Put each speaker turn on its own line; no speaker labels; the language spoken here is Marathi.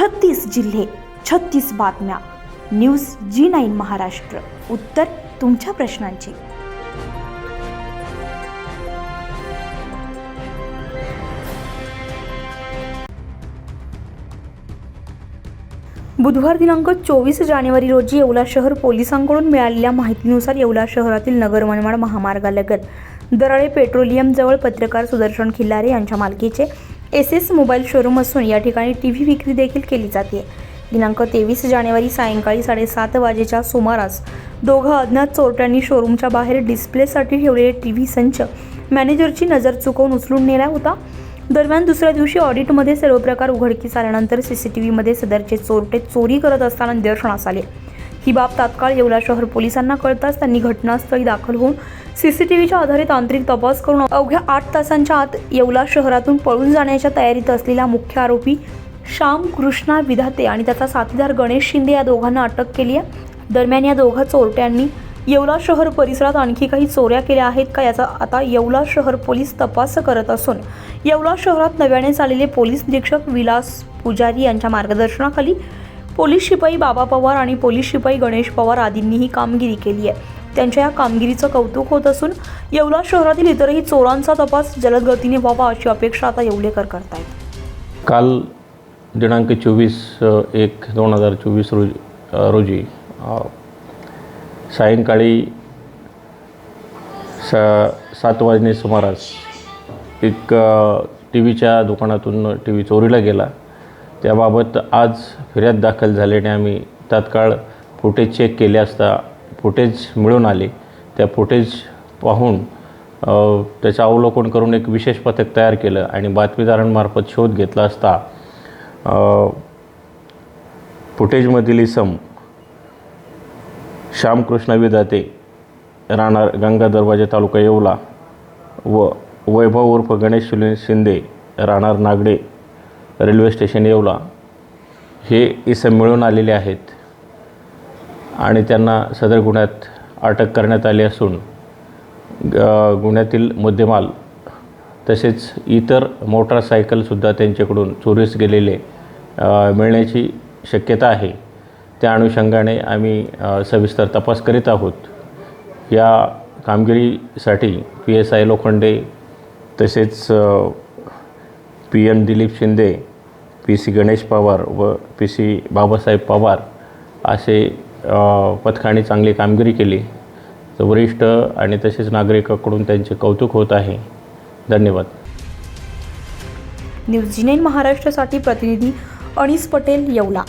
छत्तीस जिल्हे छत्तीस बातम्या. News G nine Maharashtra. उत्तर तुमच्या प्रश्नांची. बुधवार दिनांक चोवीस जानेवारी रोजी येवला शहर पोलिसांकडून मिळालेल्या माहितीनुसार येवला शहरातील नगर मनमाड महामार्गालगत दराळे पेट्रोलियमजवळ पत्रकार सुदर्शन खिल्लारे यांच्या मालकीचे एस एस मोबाईल शोरूम असून या ठिकाणी टी व्ही विक्री देखील केली जाते. दिनांक तेवीस जानेवारी सायंकाळी साडेसात वाजेच्या सुमारास दोघं अज्ञात चोरट्यांनी शोरूमच्या बाहेर डिस्प्लेसाठी ठेवलेले टी व्ही संच मॅनेजरची नजर चुकवून उचलून नेला होता. दरम्यान दुसऱ्या दिवशी ऑडिटमध्ये सर्व प्रकार उघडकीस आल्यानंतर सी सी टी व्हीमध्ये सदरचे चोरटे चोरी करत असताना निदर्शनास आले. ही बाब तात्काळ येवला शहर पोलिसांना कळताच त्यांनी घटनास्थळी दाखल होऊन सीसीटीव्हीच्या आधारे तांत्रिक तपास करून अवघ्या आठ तासांच्या आत येवला शहरातून पळून जाण्याच्या तयारीत असलेला मुख्य आरोपी श्याम कृष्णा विधाते आणि त्याचा साथीदार गणेश शिंदे या दोघांना अटक केली आहे. दरम्यान या दोघा चोरट्यांनी येवला शहर परिसरात आणखी काही चोऱ्या केल्या आहेत का याचा आता येवला शहर पोलीस तपास करत असून येवला शहरात नव्याने चाललेले पोलीस निरीक्षक विलास पुजारी यांच्या मार्गदर्शनाखाली पोलीस शिपाई बाबा पवार आणि पोलीस शिपाई गणेश पवार आदींनी ही कामगिरी केली आहे. त्यांच्या या कामगिरीचं कौतुक होत असून येवला शहरातील इतरही चोरांचा तपास जलद गतीने व्हावा अशी अपेक्षा आता येवलेकर करतायत.
काल दिनांक चोवीस एक दोन हजार चोवीस रोजी रोजी सायंकाळी सा सात वाजणे सुमारास एक टी व्हीच्या दुकानातून टी व्ही चोरीला गेला. त्याबाबत आज फिर्याद दाखल झाल्याने आम्ही तात्काळ फुटेज चेक केले असता फुटेज मिळून आले. त्या फुटेज पाहून त्याचं अवलोकन करून एक विशेष पथक तयार केलं आणि बातमीदारांमार्फत शोध घेतला असता फुटेजमधील इसम श्यामकृष्ण विदाते राहणार गंगा दरवाजा तालुका येवला व वैभव उर्फ गणेश शिंदे राहणार नागडे रेल्वे स्टेशन येवला हे इसम मिळून आलेले आहेत आणि त्यांना सदर गुन्ह्यात अटक करण्यात आली असून ग- गुन्ह्यातील मुद्देमाल तसेच इतर मोटारसायकलसुद्धा त्यांच्याकडून चोरीस गेलेले मिळण्याची शक्यता आहे. त्या अनुषंगाने आम्ही सविस्तर तपास करीत आहोत. या कामगिरीसाठी पी एस आय लोखंडे तसेच P M Dilip Shinde P C Ganesh Pawar व पी सी बाबासाहेब पवार असे पथकाने चांगली कामगिरी केली. तर वरिष्ठ आणि तसेच नागरिकाकडून त्यांचे कौतुक होत आहे. धन्यवाद.
न्यूज जी महाराष्ट्रासाठी प्रतिनिधी अनिस पटेल येवला.